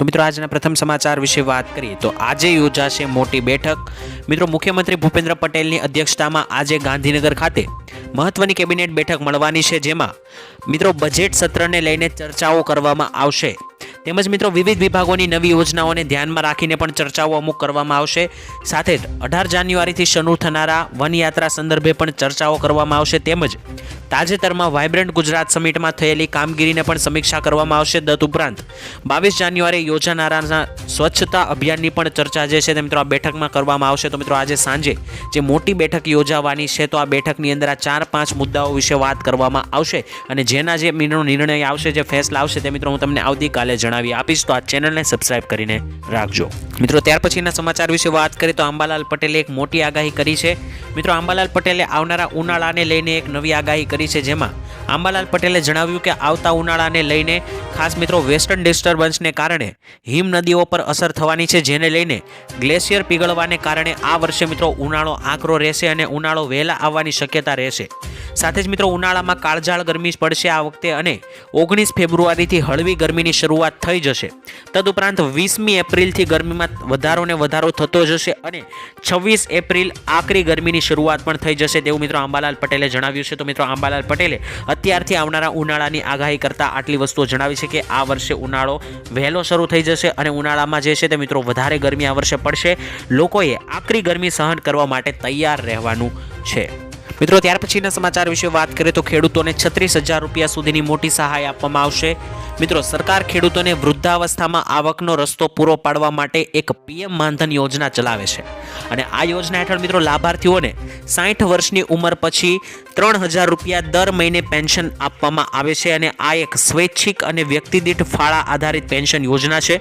તો મિત્રો, આજના પ્રથમ સમાચાર વિશે વાત કરીએ તો આજે યોજાશે મોટી બેઠક. મિત્રો, મુખ્યમંત્રી ભૂપેન્દ્ર પટેલની અધ્યક્ષતામાં આજે ગાંધીનગર ખાતે મહત્વની કેબિનેટ બેઠક મળવાની છે, જેમાં મિત્રો, બજેટ સત્રને લઈને ચર્ચાઓ કરવામાં આવશે. તેમજ મિત્રો વિવિધ વિભાગોની નવી યોજનાઓને ધ્યાનમાં રાખીને પણ ચર્ચાઓ અમુક કરવામાં આવશે. સાથે જ અઢાર જાન્યુઆરીથી શરૂ થનારા વનયાત્રા સંદર્ભે પણ ચર્ચાઓ કરવામાં આવશે. તેમજ તાજેતરમાં વાઇબ્રન્ટ ગુજરાત સમિટમાં થયેલી કામગીરીને પણ સમીક્ષા કરવામાં આવશે. તદ ઉપરાંત બાવીસ જાન્યુઆરી યોજાનારા સ્વચ્છતા અભિયાનની પણ ચર્ચા જે છે તે મિત્રો આ બેઠકમાં કરવામાં આવશે. તો મિત્રો આજે સાંજે જે મોટી બેઠક યોજાવાની છે તો આ બેઠકની અંદર આ ચાર પાંચ મુદ્દાઓ વિશે વાત કરવામાં આવશે. અને જેના જે નિર્ણય આવશે, જે ફેસલા આવશે તે મિત્રો હું તમને આવતીકાલે જણાવી આપીશ, તો આ ચેનલને સબસ્ક્રાઇબ કરીને રાખજો. મિત્રો, ત્યાર પછીના સમાચાર વિશે વાત કરીએ તો અંબાલાલ પટેલે એક મોટી આગાહી કરી છે. મિત્રો અંબાલાલ પટેલે આવનારા ઉનાળાને લઈને એક નવી આગાહી કરી છે, જેમાં અંબાલાલ પટેલે જણાવ્યું કે આવતા ઉનાળાને લઈને ખાસ મિત્રો, વેસ્ટર્ન ડિસ્ટર્બન્સને કારણે હિમ નદીઓ પર અસર થવાની છે, જેને લઈને ગ્લેશિયર પીગળવાને કારણે આ વર્ષે મિત્રો, ઉનાળો આકરો રહેશે અને ઉનાળો વહેલા આવવાની શક્યતા રહેશે. સાથે જ મિત્રો, ઉનાળામાં કાળઝાળ ગરમી પડશે આ વખતે અને ઓગણીસ ફેબ્રુઆરીથી હળવી ગરમીની શરૂઆત થઈ જશે. તદુપરાંત વીસમી એપ્રિલથી ગરમીમાં વધારો ને વધારો થતો જશે અને છવ્વીસ એપ્રિલ આકરી ગરમીની શરૂઆત પણ થઈ જશે તેવું મિત્રો આંબાલાલ પટેલે જણાવ્યું છે. તો મિત્રો આંબાલાલ પટેલે અત્યારથી આવનારા ઉનાળાની આગાહી કરતાં આટલી વસ્તુઓ જણાવી છે કે આ વર્ષે ઉનાળો વહેલો શરૂ થઈ જશે અને ઉનાળામાં જે છે તે મિત્રો વધારે ગરમી આ વર્ષે પડશે. લોકોએ આકરી ગરમી સહન કરવા માટે તૈયાર રહેવાનું છે. મિત્રો ત્યાર પછીના સમાચાર વિશે વાત કરીએ તો ખેડૂતોને છત્રીસ હજાર રૂપિયા સુધીની મોટી સહાય આપવામાં આવશે. મિત્રો, સરકાર ખેડૂતોને વૃદ્ધાવસ્થામાં આવકનો રસ્તો પૂરો પાડવા માટે એક પીએમ માનધન યોજના ચલાવે છે. અને આ યોજના હેઠળ મિત્રો, લાભાર્થીઓને સાઠ વર્ષની ઉંમર પછી ત્રણ હજાર રૂપિયા દર મહિને પેન્શન આપવામાં આવે છે અને આ એક સ્વૈચ્છિક અને વ્યક્તિદીઠ ફાળા આધારિત પેન્શન યોજના છે.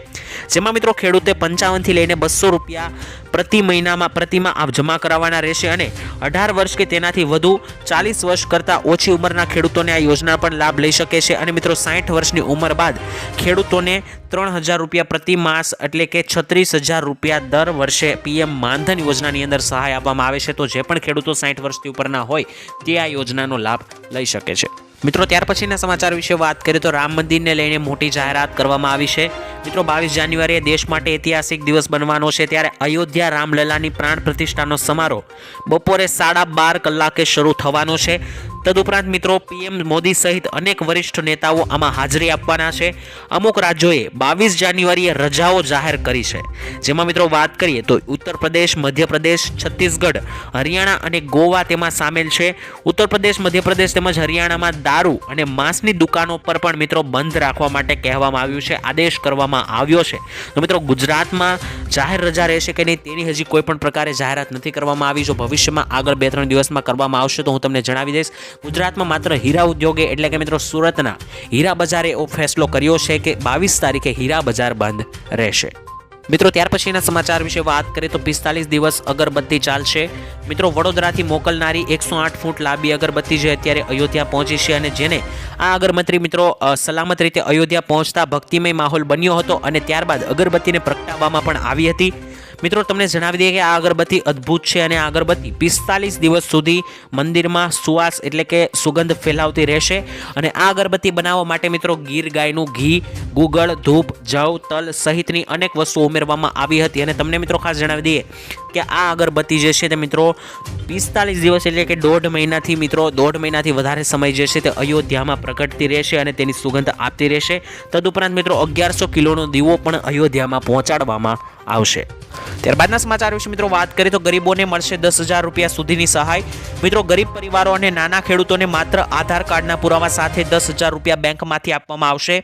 જેમાં મિત્રો, ખેડૂતે પંચાવનથી લઈને બસો રૂપિયા પ્રતિ મહિનામાં પ્રતિમાં આપ જમા કરાવવાના રહેશે અને અઢાર વર્ષ કે તેનાથી વધુ, ચાલીસ વર્ષ કરતાં ઓછી ઉંમરના ખેડૂતોને આ યોજના પણ લાભ લઈ શકે છે. અને મિત્રો સાઠ વર્ષની ઉંમર બાદ ખેડૂતોને ત્રણ હજાર રૂપિયા પ્રતિ માસ એટલે કે છત્રીસ હજાર રૂપિયા દર વર્ષે પીએમ માનધન યોજનાની અંદર સહાય આપવામાં આવે છે. તો જે પણ ખેડૂતો સાઠ વર્ષથી ઉપરના હોય તે આ યોજનાનો લાભ લઈ શકે છે. મિત્રો, ત્યાર પછીના સમાચાર વિશે વાત કરીએ તો રામ મંદિરને લઈને મોટી જાહેરાત કરવામાં આવી છે. મિત્રો, બાવીસ જાન્યુઆરીએ દેશ માટે ઐતિહાસિક દિવસ બનવાનો છે. ત્યારે અયોધ્યા રામલલાની પ્રાણ પ્રતિષ્ઠાનો સમારોહ બપોરે સાડા બાર કલાકે શરૂ થવાનો છે. તદુપરાંત મિત્રો, પીએમ મોદી સહિત અનેક વરિષ્ઠ નેતાઓ આમાં હાજરી આપવાના છે. અમુક રાજ્યોએ બાવીસ જાન્યુઆરીએ રજાઓ જાહેર કરી છે. જેમાં મિત્રો વાત કરીએ તો ઉત્તર પ્રદેશ, મધ્યપ્રદેશ, છત્તીસગઢ, હરિયાણા અને ગોવા તેમાં સામેલ છે. ઉત્તર પ્રદેશ, મધ્યપ્રદેશ તેમજ હરિયાણામાં દારૂ અને માંસની દુકાનો પર પણ મિત્રો બંધ રાખવા માટે કહેવામાં આવ્યું છે. આદેશ કરવામાં આવ્યો છે. તો મિત્રો, ગુજરાતમાં જાહેર રજા રહેશે કે નહીં તેની હજી કોઈ પણ પ્રકારે જાહેરાત નથી કરવામાં આવી. જો ભવિષ્યમાં આગળ બે ત્રણ દિવસમાં કરવામાં આવશે તો હું તમને જણાવી દઈશ. ગુજરાતમાં માત્ર હીરા ઉદ્યોગે એટલે કે મિત્રો સુરતના હીરા બજારે એવો ફેસલો કર્યો છે કે બાવીસ તારીખે હીરા બજાર બંધ રહેશે. મિત્રો, ત્યાર પછીના સમાચાર વિશે વાત કરીએ તો પિસ્તાલીસ દિવસ અગરબત્તી ચાલશે. મિત્રો, વડોદરાથી મોકલનારી એકસો આઠ ફૂટ લાંબી અગરબત્તી જે અત્યારે અયોધ્યા પહોંચી છે અને જેને આ અગરબત્તી મિત્રો સલામત રીતે અયોધ્યા પહોંચતા ભક્તિમય માહોલ બન્યો હતો અને ત્યારબાદ અગરબત્તીને પ્રગટાવવામાં પણ આવી હતી. મિત્રો, તમને જણાવી દઈએ કે આ અગરબત્તી અદ્ભુત છે અને આ અગરબત્તી પિસ્તાલીસ દિવસ સુધી મંદિરમાં સુવાસ એટલે કે સુગંધ ફેલાવતી રહેશે. અને આ અગરબત્તી બનાવવા માટે મિત્રો, ગીર ગાયનું ઘી, ગુગળ, ધૂપ, જવ, તલ સહિતની અનેક વસ્તુઓ ઉમેરવામાં આવી હતી. અને તમને મિત્રો ખાસ જણાવી દઈએ કે આ અગરબત્તી જે છે તે મિત્રો પિસ્તાલીસ દિવસ એટલે કે દોઢ મહિનાથી મિત્રો, દોઢ મહિનાથી વધારે સમય જે છે તે અયોધ્યામાં પ્રગટતી રહેશે અને તેની સુગંધ આપતી રહેશે. તદુપરાંત મિત્રો અગિયારસો કિલોનો દીવો પણ અયોધ્યામાં પહોંચાડવામાં આવશે. ત્યારબાદના સમાચાર વિશે મિત્રો વાત કરીએ તો ગરીબોને મળશે દસ હજાર રૂપિયા સુધીની સહાય. મિત્રો ગરીબ પરિવારો અને નાના ખેડૂતોને માત્ર આધાર કાર્ડના પુરાવા સાથે દસ હજાર રૂપિયા બેંકમાંથી આપવામાં આવશે.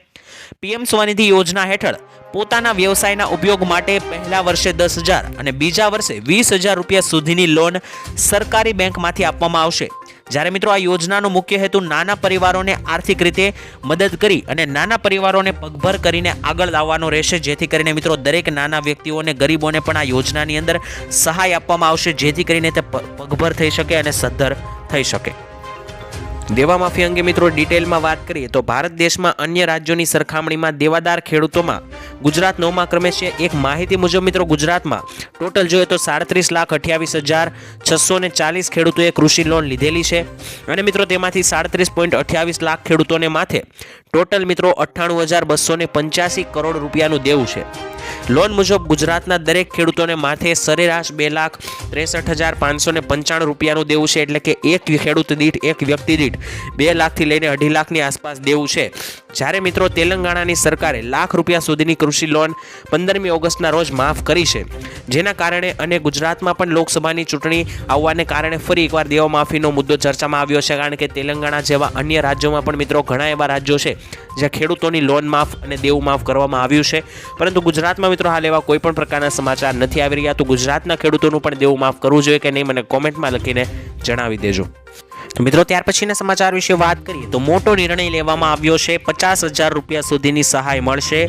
પીએમ સ્વનિધિ યોજના હેઠળ પોતાના વ્યવસાયના ઉપયોગ માટે પહેલા વર્ષે દસ હજાર અને બીજા વર્ષે વીસ હજાર રૂપિયા સુધીની લોન સરકારી બેંકમાંથી આપવામાં આવશે. જ્યારે મિત્રો આ યોજનાનો મુખ્ય હેતુ નાના પરિવારોને આર્થિક રીતે મદદ કરી અને નાના પરિવારોને પગભર કરીને આગળ લાવવાનો રહેશે. જેથી કરીને મિત્રો દરેક નાના વ્યક્તિઓને ગરીબોને પણ આ યોજનાની અંદર સહાય આપવામાં આવશે. જેથી કરીને તે પગભર થઈ શકે અને સદ્ધર થઈ શકે. દેવા માફી અંગે મિત્રો ડિટેલમાં વાત કરીએ તો ભારત દેશમાં અન્ય રાજ્યોની સરખામણીમાં દેવાદાર ખેડૂતોમાં ગુજરાત નવમા ક્રમે છે. એક માહિતી મુજબ મિત્રો ગુજરાતમાં ટોટલ જોઈએ તો સાડત્રીસ લાખ અઠ્યાવીસ હજાર છસો ને ચાલીસ ખેડૂતોએ કૃષિ લોન લીધેલી છે. અને મિત્રો તેમાંથી સાડત્રીસ પોઈન્ટ અઠ્યાવીસ લાખ ખેડૂતોને માથે ટોટલ મિત્રો અઠ્ઠાણું હજાર બસો પંચ્યાસી કરોડ રૂપિયાનું દેવું છે. લોન મુજબ ગુજરાતના દરેક ખેડૂતોને માથે સરેરાશ બે લાખ ત્રેસઠ હજાર પાંચસો પંચાણું રૂપિયાનું દેવું છે. એટલે કે એક ખેડૂત દીઠ, એક વ્યક્તિ દીઠ બે લાખથી લઈને અઢી લાખની આસપાસ દેવું છે. જ્યારે મિત્રો તેલંગાણાની સરકારે લાખ રૂપિયા સુધીની કૃષિ લોન પંદરમી ઓગસ્ટના રોજ માફ કરી છે. જેના કારણે અને ગુજરાતમાં પણ લોકસભાની ચૂંટણી આવવાને કારણે ફરી એકવાર દેવા માફીનો મુદ્દો ચર્ચામાં આવ્યો છે. કારણ કે તેલંગાણા જેવા અન્ય રાજ્યોમાં પણ મિત્રો ઘણા એવા રાજ્યો છે જ્યાં ખેડૂતોની લોન માફ અને દેવું માફ કરવામાં આવ્યું છે. પરંતુ ગુજરાતમાં મિત્રો હાલ એવા કોઈ પણ પ્રકારના સમાચાર નથી આવી રહ્યા. તો ગુજરાતના ખેડૂતોનું પણ દેવું માફ કરવું જોઈએ કે નહીં, મને કોમેન્ટમાં લખીને જણાવી દેજો. મિત્રો, ત્યાર પછીના સમાચાર વિશે વાત કરીએ તો મોટો નિર્ણય લેવામાં આવ્યો છે. પચાસ હજાર રૂપિયા સુધીની સહાય મળશે.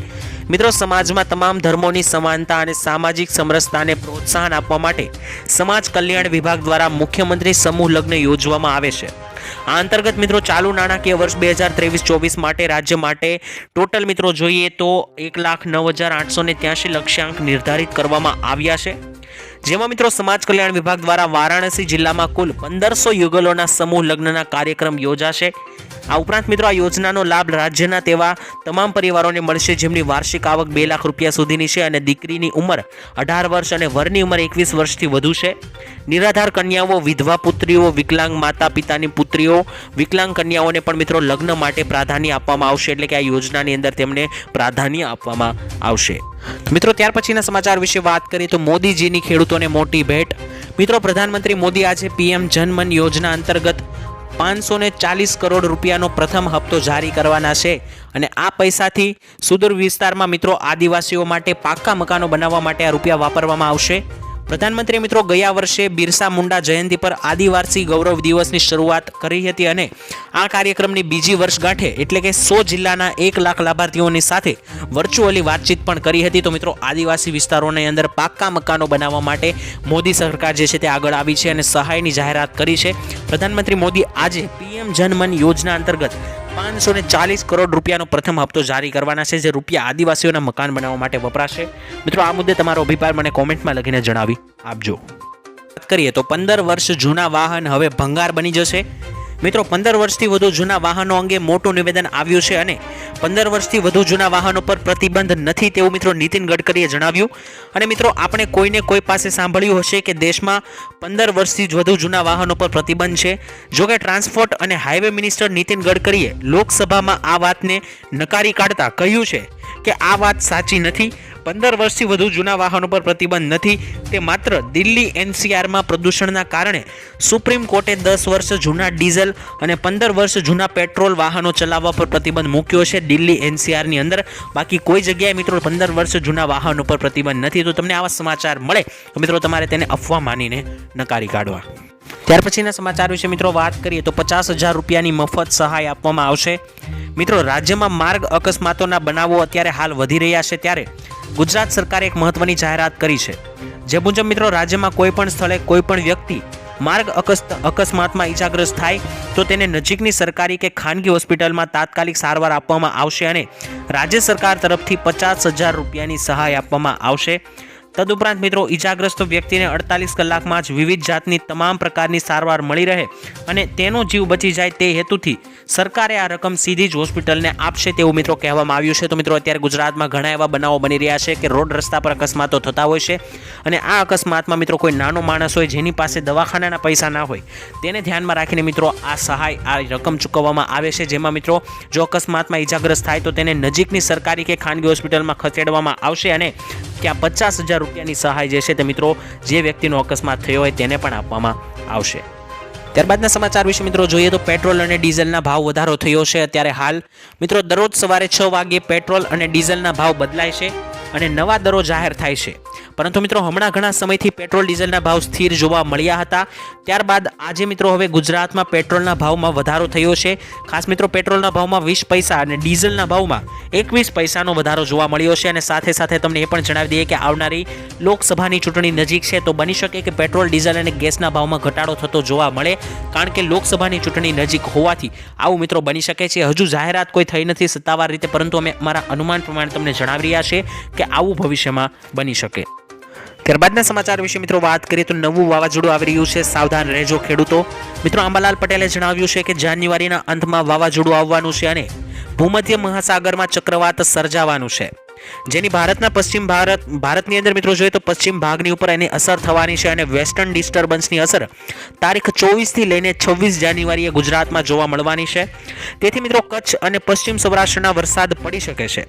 મિત્રો, સમાજમાં તમામ ધર્મોની સમાનતા અને સામાજિક સમરસતાને પ્રોત્સાહન આપવા માટે સમાજ કલ્યાણ વિભાગ દ્વારા મુખ્યમંત્રી સમૂહ લગ્ન યોજવામાં આવે છે. આ અંતર્ગત મિત્રો, ચાલુ નાણાકીય વર્ષ બે હજાર ત્રેવીસ ચોવીસ માટે રાજ્ય માટે ટોટલ મિત્રો જોઈએ તો એક લાખ નવ હજાર આઠસો ને ત્યાંશી લક્ષ્યાંક નિર્ધારિત કરવામાં આવ્યા છે. જેમાં મિત્રો સમાજ કલ્યાણ વિભાગ દ્વારા વારાણસી જિલ્લામાં કુલ પંદરસો યુગલોના સમૂહ લગ્નના કાર્યક્રમ યોજાશે. આ ઉપરાંત મિત્રો આ યોજનાનો લાભ રાજ્યના તેવા તમામ પરિવારોને મળશે, જેમની વાર્ષિક આવક બે લાખ રૂપિયા સુધીની છે અને દીકરીની ઉંમર અઢાર વર્ષ અને વરની ઉંમર એકવીસ વર્ષથી વધુ છે. નિરાધાર કન્યાઓ, વિધવા પુત્રીઓ, વિકલાંગ માતા પિતાની પુત્રીઓ, વિકલાંગ કન્યાઓને પણ મિત્રો લગ્ન માટે પ્રાધાન્ય આપવામાં આવશે, એટલે કે આ યોજનાની અંદર તેમને પ્રાધાન્ય આપવામાં આવશે. મિત્રો, ત્યાર પછીના સમાચાર વિશે વાત કરીએ તો મોદીજીની ખેડૂતોને મોટી ભેટ. મિત્રો, પ્રધાનમંત્રી મોદી આજે પીએમ જનમન યોજના અંતર્ગત પાંચસો ચાલીસ કરોડ રૂપિયાનો પ્રથમ હપ્તો જારી કરવાના છે. અને આ પૈસાથી સુદૂર વિસ્તારમાં મિત્રો આદિવાસીઓ માટે પાક્કા મકાનો બનાવવા માટે આ રૂપિયા વાપરવામાં આવશે. પ્રધાનમંત્રીએ મિત્રો ગયા વર્ષે બિરસા મુંડા જયંતિ પર આદિવાસી ગૌરવ દિવસની શરૂઆત કરી હતી અને આ કાર્યક્રમની બીજી વર્ષગાંઠે એટલે કે સો જિલ્લાના એક લાખ લાભાર્થીઓની સાથે વર્ચ્યુઅલી વાતચીત પણ કરી હતી. તો મિત્રો, આદિવાસી વિસ્તારોની અંદર પાક્કા મકાનો બનાવવા માટે મોદી સરકાર જે છે તે આગળ આવી છે અને સહાયની જાહેરાત કરી છે. પ્રધાનમંત્રી મોદી આજે પીએમ જનમન યોજના અંતર્ગત પાંચસો ને ચાલીસ કરોડ રૂપિયાનો પ્રથમ હપ્તો જારી કરવાના છે, જે રૂપિયા આદિવાસીઓના મકાન બનાવવા માટે વપરાશે. મિત્રો, આ મુદ્દે તમારો અભિપ્રાય મને કોમેન્ટમાં લખીને જણાવી આપજો. વાત કરીએ તો પંદર વર્ષ જૂના વાહન હવે ભંગાર બની જશે. મિત્રો, પંદર વર્ષથી વધુ જૂના વાહનો અંગે મોટું નિવેદન આવ્યું છે અને પંદર વર્ષથી વધુ જૂના વાહનો પર પ્રતિબંધ નથી તેવું મિત્રો નીતિન ગડકરીએ જણાવ્યું. અને મિત્રો, આપણે કોઈને કોઈ પાસે સાંભળ્યું હશે કે દેશમાં પંદર વર્ષથી જ વધુ જૂના વાહનો પર પ્રતિબંધ છે? જોકે ટ્રાન્સપોર્ટ અને હાઈવે મિનિસ્ટર નીતિન ગડકરીએ લોકસભામાં આ વાતને નકારી કાઢતા કહ્યું છે. કે આ વાત સાચી નથી. પંદર વર્ષથી વધુ જૂના વાહનો પર પ્રતિબંધ નથી. તે માત્ર દિલ્હી એનસીઆરમાં પ્રદૂષણના કારણે. સુપ્રીમ કોર્ટે દસ વર્ષ જૂના ડીઝલ અને પંદર વર્ષ જૂના પેટ્રોલ વાહનો ચલાવવા પર પ્રતિબંધ મૂક્યો છે. દિલ્હી એનસીઆરની અંદર બાકી કોઈ જગ્યાએ મિત્રો પંદર વર્ષ જૂના વાહનો પર પ્રતિબંધ નથી. તો તમને આવા સમાચાર મળે. તો મિત્રો તમારે તેને અફવા માનીને નકારી કાઢવા. ત્યાર પછીના સમાચાર વિશે મિત્રો વાત કરીએ તો પચાસ હજાર રૂપિયાની મફત સહાય આપવામાં આવશે. મિત્રો, રાજ્યમાં માર્ગ અકસ્માતોના બનાવો અત્યારે હાલ વધી રહ્યા છે ત્યારે ગુજરાત સરકારે એક મહત્વની જાહેરાત કરી છે. જે મુજબ મિત્રો, રાજ્યમાં કોઈ પણ સ્થળે કોઈ પણ વ્યક્તિ માર્ગ અકસ્માતમાં ઈજાગ્રસ્ત થાય તો તેને નજીકની સરકારી કે ખાનગી હોસ્પિટલમાં તાત્કાલિક સારવાર આપવામાં આવશે અને રાજ્ય સરકાર તરફથી પચાસ હજાર રૂપિયાની સહાય આપવામાં આવશે. તદુપરાંત મિત્રો, ઈજાગ્રસ્ત વ્યક્તિને અડતાલીસ કલાકમાં જ વિવિધ જાતની તમામ પ્રકારની સારવાર મળી રહે અને તેનો જીવ બચી જાય તે હેતુથી સરકારે આ રકમ સીધી જ હોસ્પિટલને આપશે તેવું મિત્રો કહેવામાં આવ્યું છે. તો મિત્રો, અત્યારે ગુજરાતમાં ઘણા એવા બનાવો બની રહ્યા છે કે રોડ રસ્તા પર અકસ્માતો થતા હોય છે અને આ અકસ્માતમાં મિત્રો કોઈ નાનો માણસ હોય જેની પાસે દવાખાનાના પૈસા ના હોય, તેને ધ્યાનમાં રાખીને મિત્રો આ સહાય, આ રકમ ચૂકવવામાં આવે છે. જેમાં મિત્રો, જો અકસ્માતમાં ઈજાગ્રસ્ત થાય તો તેને નજીકની સરકારી કે ખાનગી હોસ્પિટલમાં ખસેડવામાં આવશે અને ત્યાં પચાસ હજાર રૂપિયાની સહાય જે છે તે મિત્રો જે વ્યક્તિનો અકસ્માત થયો હોય તેને પણ આપવામાં આવશે. ત્યારબાદના સમાચાર વિશે મિત્રો જોઈએ તો પેટ્રોલ અને ડીઝલના ભાવ વધારો થયો છે અત્યારે હાલ. મિત્રો દરરોજ સવારે છ વાગે પેટ્રોલ અને ડીઝલના ભાવ બદલાય છે. અને નવા દરો જાહેર થાય છે. પરંતુ મિત્રો, હમણાં ઘણા સમયથી પેટ્રોલ, ડીઝલના ભાવ સ્થિર જોવા મળ્યા હતા. ત્યારબાદ આજે મિત્રો હવે ગુજરાતમાં પેટ્રોલના ભાવમાં વધારો થયો છે. ખાસ મિત્રો, પેટ્રોલના ભાવમાં વીસ પૈસા અને ડીઝલના ભાવમાં એકવીસ પૈસાનો વધારો જોવા મળ્યો છે. અને સાથે સાથે તમને એ પણ જણાવી દઈએ કે આવનારી લોકસભાની ચૂંટણી નજીક છે, તો બની શકે કે પેટ્રોલ, ડીઝલ અને ગેસના ભાવમાં ઘટાડો થતો જોવા મળે, કારણ કે લોકસભાની ચૂંટણી નજીક હોવાથી આવું મિત્રો બની શકે છે. હજુ જાહેરાત કોઈ થઈ નથી સત્તાવાર રીતે, પરંતુ અમે અમારા અનુમાન પ્રમાણે તમને જણાવી રહ્યા છે કે આવું ભવિષ્યમાં બની શકે. ત્યારબાદના સમાચાર વિશે મિત્રો વાત કરીએ તો નવું વાવાઝોડું આવી રહ્યું છે. સાવધાન રહેજો ખેડૂતો. મિત્રો આંબાલાલ પટેલે જણાવ્યું છે કે જાન્યુઆરીના અંતમાં વાવાઝોડું આવવાનું છે અને ભૂમધ્ય મહાસાગરમાં ચક્રવાત સર્જાવાનું છે. જેની ભારતના પશ્ચિમ ભારત, ભારતની અંદર મિત્રો જોઈએ તો પશ્ચિમ ભાગની ઉપર એની અસર થવાની છે અને વેસ્ટર્ન ડિસ્ટર્બન્સની અસર તારીખ ચોવીસથી લઈને છવ્વીસ જાન્યુઆરીએ ગુજરાતમાં જોવા મળવાની છે. તેથી મિત્રો કચ્છ અને પશ્ચિમ સૌરાષ્ટ્રના વરસાદ પડી શકે છે.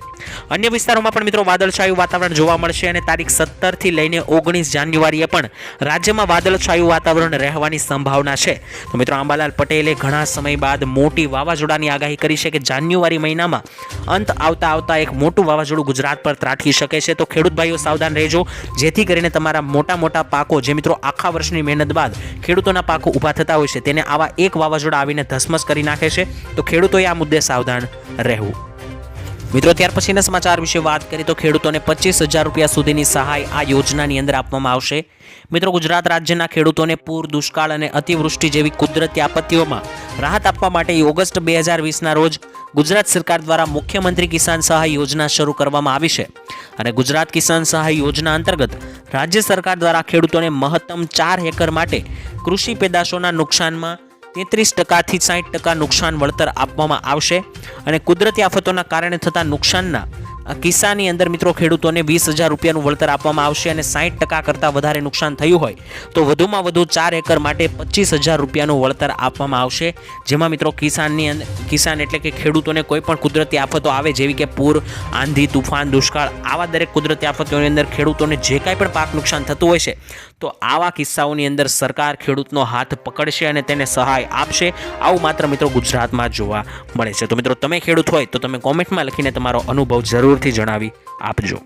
અન્ય વિસ્તારોમાં પણ મિત્રો વાદળછાયું વાતાવરણ જોવા મળશે અને તારીખ સત્તરથી લઈને ઓગણીસ જાન્યુઆરીએ પણ રાજ્યમાં વાદળછાયું વાતાવરણ રહેવાની સંભાવના છે. તો મિત્રો આંબાલાલ પટેલે ઘણા સમય બાદ મોટી વાવાઝોડાની આગાહી કરી છે કે જાન્યુઆરી મહિનામાં અંત આવતા આવતા એક મોટું વાવાઝોડું ગુજરાત પર ત્રાટકી શકે છે. તો ખેડૂત ભાઈઓ, સાવધાન રહેજો. જેથી કરીને તમારા મોટા મોટા પાકો, જે મિત્રો આખા વર્ષની મહેનત બાદ ખેડૂતોના પાકો ઊભા થતા હોય છે, તેને આવા એક વાવાઝોડા આવીને ધસમસ કરી નાખે છે. તો ખેડૂતોએ આ મુદ્દે સાવધાન રહેવું. મિત્રો, ત્યાર પછીના સમાચાર વિશે વાત કરીએ તો ખેડૂતોને પચીસ હજાર રૂપિયા સુધીની સહાય આ યોજનાની અંદર આપવામાં આવશે. મિત્રો, ગુજરાત રાજ્યના ખેડૂતોને પૂર, દુષ્કાળ અને અતિવૃષ્ટિ જેવી કુદરતી આપત્તિઓમાં રાહત આપવા માટે ઓગસ્ટ બે હજાર વીસના રોજ ગુજરાત સરકાર દ્વારા મુખ્યમંત્રી કિસાન સહાય યોજના શરૂ કરવામાં આવી છે. અને ગુજરાત કિસાન સહાય યોજના અંતર્ગત રાજ્ય સરકાર દ્વારા ખેડૂતોને મહત્તમ ચાર હેકર માટે કૃષિ પેદાશોના નુકસાનમાં તેત્રીસ ટકાથી સાઠ ટકા નુકસાન વળતર આપવામાં આવશે અને કુદરતી આફતોના કારણે થતા નુકસાનના કિસ્સાની અંદર મિત્રો ખેડૂતોને વીસ હજાર રૂપિયાનું વળતર આપવામાં આવશે અને સાઠ ટકા કરતાં વધારે નુકસાન થયું હોય તો વધુમાં વધુ ચાર એકર માટે પચીસ હજાર રૂપિયાનું વળતર આપવામાં આવશે. જેમાં મિત્રો કિસાનની અંદર કિસાન એટલે કે ખેડૂતોને કોઈ પણ કુદરતી આફતો આવે જેવી કે પૂર, આંધી, તુફાન, દુષ્કાળ આવા દરેક કુદરતી આફતોની અંદર ખેડૂતોને જે કાંઈ પણ પાક નુકસાન થતું હોય છે તો આવા કિસ્સાઓની અંદર સરકાર ખેડૂતનો હાથ પકડશે અને તેને સહાય આપશે. આવું માત્ર મિત્રો ગુજરાતમાં જોવા મળે છે. તો મિત્રો તમે ખેડૂત હોય તો તમે કોમેન્ટમાં લખીને તમારો અનુભવ જરૂરથી જણાવી આપજો.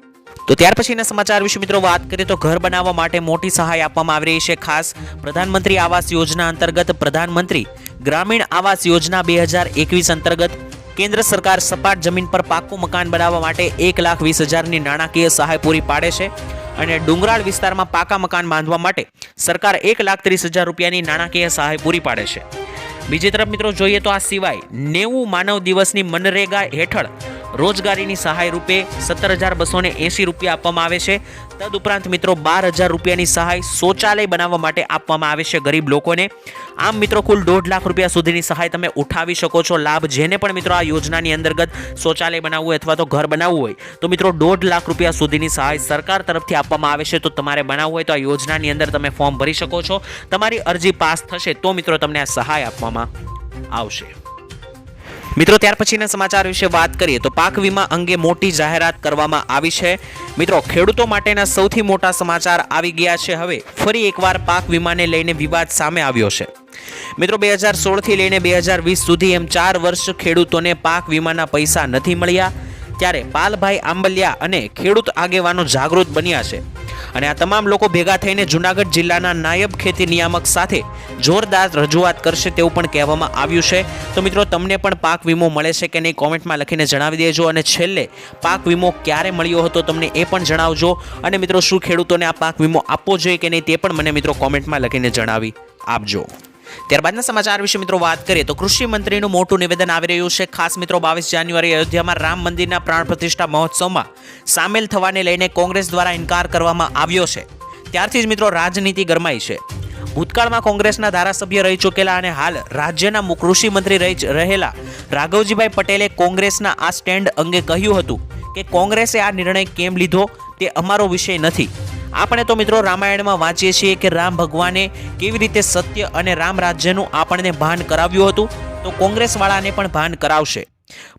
તો ત્યાર પછીના સમાચાર વિશે મિત્રો વાત કરીએ તો ઘર બનાવવા માટે મોટી સહાય આપવામાં આવી રહી છે. ખાસ પ્રધાનમંત્રી આવાસ યોજના અંતર્ગત પ્રધાનમંત્રી ગ્રામીણ આવાસ યોજના બે હજાર એકવીસ અંતર્ગત કેન્દ્ર સરકાર સપાટ જમીન પર પાકું મકાન બનાવવા માટે એક લાખ વીસ હજારની નાણાકીય સહાય પૂરી પાડે છે અને ડુંગરાળ વિસ્તારમાં પાકા મકાન બાંધવા માટે સરકાર એક લાખ ત્રીસ હજાર રૂપિયાની નાણાકીય સહાય પૂરી પાડે છે. બીજી તરફ મિત્રો જોઈએ તો આ સિવાય નેવું માનવ દિવસની મનરેગા હેઠળ રોજગારીની સહાય રૂપે સત્તર હજાર બસો એંસી રૂપિયા આપવામાં આવે છે. તદુપરાંત મિત્રો બાર હજાર રૂપિયાની સહાય શૌચાલય બનાવવા માટે આપવામાં આવે છે ગરીબ લોકોને. આમ મિત્રો કુલ દોઢ લાખ રૂપિયા સુધીની સહાય તમે ઉઠાવી શકો છો. લાભ જેને પણ મિત્રો આ યોજનાની અંતર્ગત શૌચાલય બનાવવું અથવા તો ઘર બનાવવું હોય, તો મિત્રો દોઢ લાખ રૂપિયા સુધીની સહાય સરકાર તરફથી આપવામાં આવે છે. તો તમારે બનાવવું હોય તો આ યોજનાની અંદર તમે ફોર્મ ભરી શકો છો. તમારી અરજી પાસ થશે તો મિત્રો તમને આ સહાય આપવામાં આવશે. મિત્રો, ત્યાર પછીના સમાચાર વિશે વાત કરીએ તો પાક વીમા અંગે મોટી જાહેરાત કરવામાં આવી છે. મિત્રો, ખેડૂતો માટેના સૌથી મોટા સમાચાર આવી ગયા છે. હવે ફરી એકવાર પાક વીમાને લઈને વિવાદ સામે આવ્યો છે. મિત્રો, બે હજાર સોળથી લઈને બે હજાર વીસ સુધી એમ ચાર વર્ષ ખેડૂતોને પાક વીમાના પૈસા નથી મળ્યા. ત્યારે પાલભાઈ આંબલિયા અને ખેડૂત આગેવાનો જાગૃત બન્યા છે. અને આ તમામ લોકો ભેગા થઈને જુનાગઢ જિલ્લાના નાયબ ખેતી નિયામક સાથે જોરદાર રજૂઆત કરશે તેવું પણ કહેવામાં આવ્યું છે. તો મિત્રો, તમને પણ પાક વીમો મળે છે કે નહીં કોમેન્ટમાં લખીને જણાવી દેજો અને છેલ્લે પાક વીમો ક્યારે મળ્યો હતો તમને એ પણ જણાવજો. અને મિત્રો, શું ખેડૂતોને આ પાક વીમો આપવો જોઈએ કે નહીં તે પણ મને મિત્રો કોમેન્ટમાં લખીને જણાવી આપજો. ત્યારબાદના સમાચાર વિશે મિત્રો વાત કરીએ તો કૃષિ મંત્રીનું મોટું નિવેદન આવી રહ્યું છે. ખાસ મિત્રો, બાવીસ જાન્યુઆરી અયોધ્યામાં રામ મંદિરના પ્રાણ પ્રતિષ્ઠા મહોત્સવમાં સામેલ થવાને લઈને કોંગ્રેસ દ્વારા ઇનકાર કરવામાં આવ્યો છે. ત્યારથી જ મિત્રો, રાજનીતિ ગરમાઈ છે. ભૂતકાળમાં કોંગ્રેસના ધારાસભ્ય રહી ચૂકેલા અને હાલ રાજ્યના કૃષિ મંત્રી રહી રહેલા રાઘવજીભાઈ પટેલે કોંગ્રેસના આ સ્ટેન્ડ અંગે કહ્યું હતું કે કોંગ્રેસે આ નિર્ણય કેમ લીધો તે અમારો વિષય નથી. આપણે તો મિત્રો રામાયણમાં વાંચીએ છીએ કે રામ ભગવાને કેવી રીતે સત્ય અને રામ રાજ્યનું આપણને ભાન કરાવ્યું હતું. તો કોંગ્રેસવાળાને પણ ભાન કરાવશે.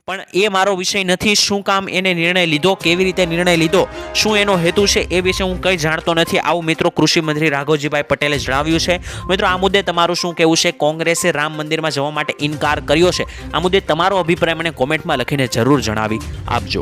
પણ એ મારો વિષય નથી, શું કામ એને નિર્ણય લીધો, કેવી રીતે નિર્ણય લીધો, શું એનો હેતુ છે એ વિશે હું કંઈ જાણતો નથી. આવું મિત્રો કૃષિ મંત્રી રાઘવજીભાઈ પટેલે જણાવ્યું છે. મિત્રો, આ મુદ્દે તમારું શું કહેવું છે? કોંગ્રેસે રામ મંદિરમાં જવા માટે ઇનકાર કર્યો છે. આ મુદ્દે તમારો અભિપ્રાય મને કોમેન્ટમાં લખીને જરૂર જણાવી આપજો.